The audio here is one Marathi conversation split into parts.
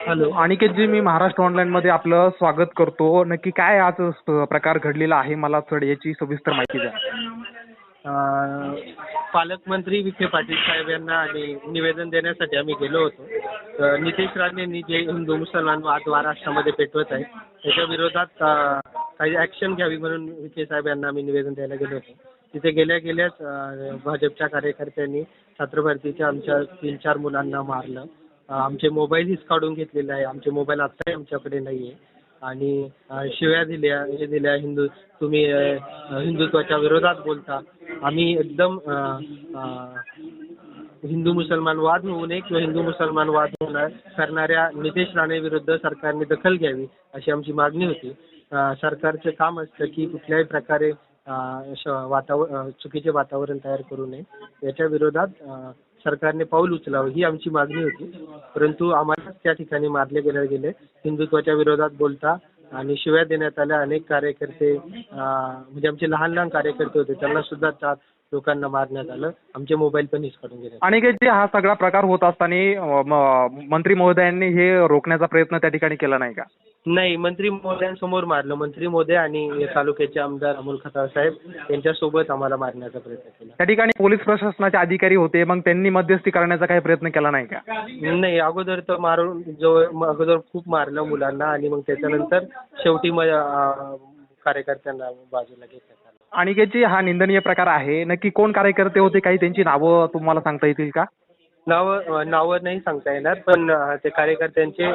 हॅलो. अनिकेतजी मी महाराष्ट्र ऑनलाईन मध्ये आपलं स्वागत करतो. नक्की काय आज प्रकार घडलेला आहे? मला थोडी याची सविस्तर माहिती द्या. पालकमंत्री विखे पाटील साहेब यांना आणि निवेदन देण्यासाठी आम्ही गेलो होतो. तर नितेश राणेंनी जे हिंदू मुसलमान वाद महाराष्ट्रामध्ये पेटवत आहे त्याच्या विरोधात काही ॲक्शन घ्यावी म्हणून विखे साहेब यांना आम्ही निवेदन द्यायला गेलो होतो. तिथे गेल्या गेल्याच भाजपच्या कार्यकर्त्यांनी छात्रभरतीच्या आमच्या तीन चार मुलांना मारलं. आमचे मोबाईल काढून घेतलेले आहे. आमचे मोबाईल आत्ताही आमच्याकडे नाही आहे आणि शिव्या दिल्या हे दिल्या हिंदू तुम्ही हिंदुत्वाच्या विरोधात बोलता. आम्ही एकदम हिंदू मुसलमान वाद होऊ नये किंवा हिंदू मुसलमान वाद होणार करणाऱ्या नितेश राणे विरुद्ध सरकारने दखल घ्यावी अशी आमची मागणी होती. सरकारचे सरकारचं काम असतं की कुठल्याही प्रकारे वातावरण चुकीचे वातावरण तयार करू नये. याच्या विरोधात सरकारने पाऊल उचलावं ही आमची मागणी होती. परंतु आम्हाला त्या ठिकाणी मारले गेले गेले. हिंदुत्वाच्या विरोधात बोलता आणि शिव्या देण्यात आल्या. अनेक कार्यकर्ते म्हणजे आमचे लहान लहान कार्यकर्ते होते. त्यांना सुद्धा त्या लोकांना मारण्यात आलं. आमचे मोबाईल पण हिसकाडून गेले. आणि जे हा सगळा प्रकार होत असताना मंत्री महोदयांनी हे रोखण्याचा प्रयत्न त्या ठिकाणी केला नाही का? नाही मंत्री महोदयांसमोर मारलं. मंत्री महोदय आणि तालुक्याचे आमदार अमोल खताळ साहेब यांच्यासोबत आम्हाला मारण्याचा प्रयत्न केला. त्या ठिकाणी पोलीस प्रशासनाचे अधिकारी होते मग त्यांनी मध्यस्थी करण्याचा काही प्रयत्न केला नाही का? नाही अगोदर तर मारून जवळ अगोदर खूप मारलं मुलांना आणि मग त्याच्यानंतर शेवटी मग अं, कार्यकर्त्यांना बाजूला घेतलं. अनिकेतजी हा निंदनीय प्रकार आहे. नक्की कोण कार्यकर्ते होते? काही त्यांची नावं तुम्हाला सांगता येतील का? नावं नावं नाही सांगता येणार पण ते कार्यकर्त्यांचे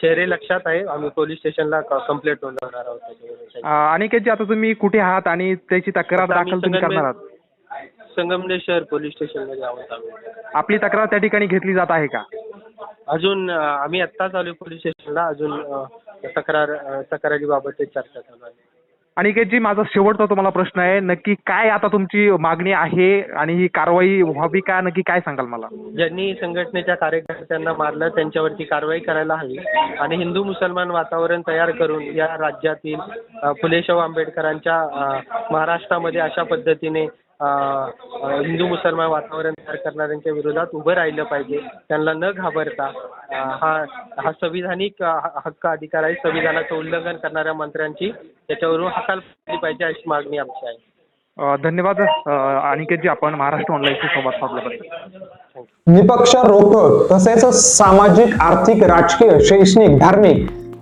चेहरे लक्षात आहे. आम्ही पोलीस स्टेशनला कंप्लेंट नोंदवणार आहोत. अं, अनिकेतजी आता तुम्ही कुठे आहात आणि त्याची तक्रार आता आम्ही दाखल तुम्ही करणार आहात? संगमनेर शहर पोलीस स्टेशनमध्ये आहोत आम्ही. आपली तक्रार त्या ठिकाणी घेतली जात आहे का? अजून अं, आम्ही आत्ताच आलो पोलीस स्टेशनला. अजून अं, तक्रार अं, तक्रारीबाबत चर्चा चालू आहे. आणि जी माझा शेवटचा तुम्हाला प्रश्न आहे नक्की काय आता तुमची मागणी आहे आणि ही कारवाई व्हावी का? नक्की काय सांगाल मला? ज्यांनी संघटनेच्या कार्यकर्त्यांना मारलं त्यांच्यावरती कारवाई करायला हवी. आणि हिंदू मुसलमान वातावरण तयार करून या राज्यातील अ, फुले शाहू आंबेडकरांच्या महाराष्ट्रामध्ये अशा पद्धतीने हिंदू मुसलमान वातावरण तयार करणाऱ्यांच्या विरोधात उभं राहिलं पाहिजे. त्यांना न घाबरता हा हा संविधानिक हक्क अधिकार आहे. संविधानाचं उल्लंघन करणाऱ्या मंत्र्यांची त्याच्यावरून हकाल केली पाहिजे अशी मागणी आमची आहे. अं, धन्यवाद. अनिकेतजी आपण महाराष्ट्र ऑनलाईनशी संवाद साधल्याबद्दल निपक्ष रोखक तसेच सामाजिक आर्थिक राजकीय शैक्षणिक धार्मिक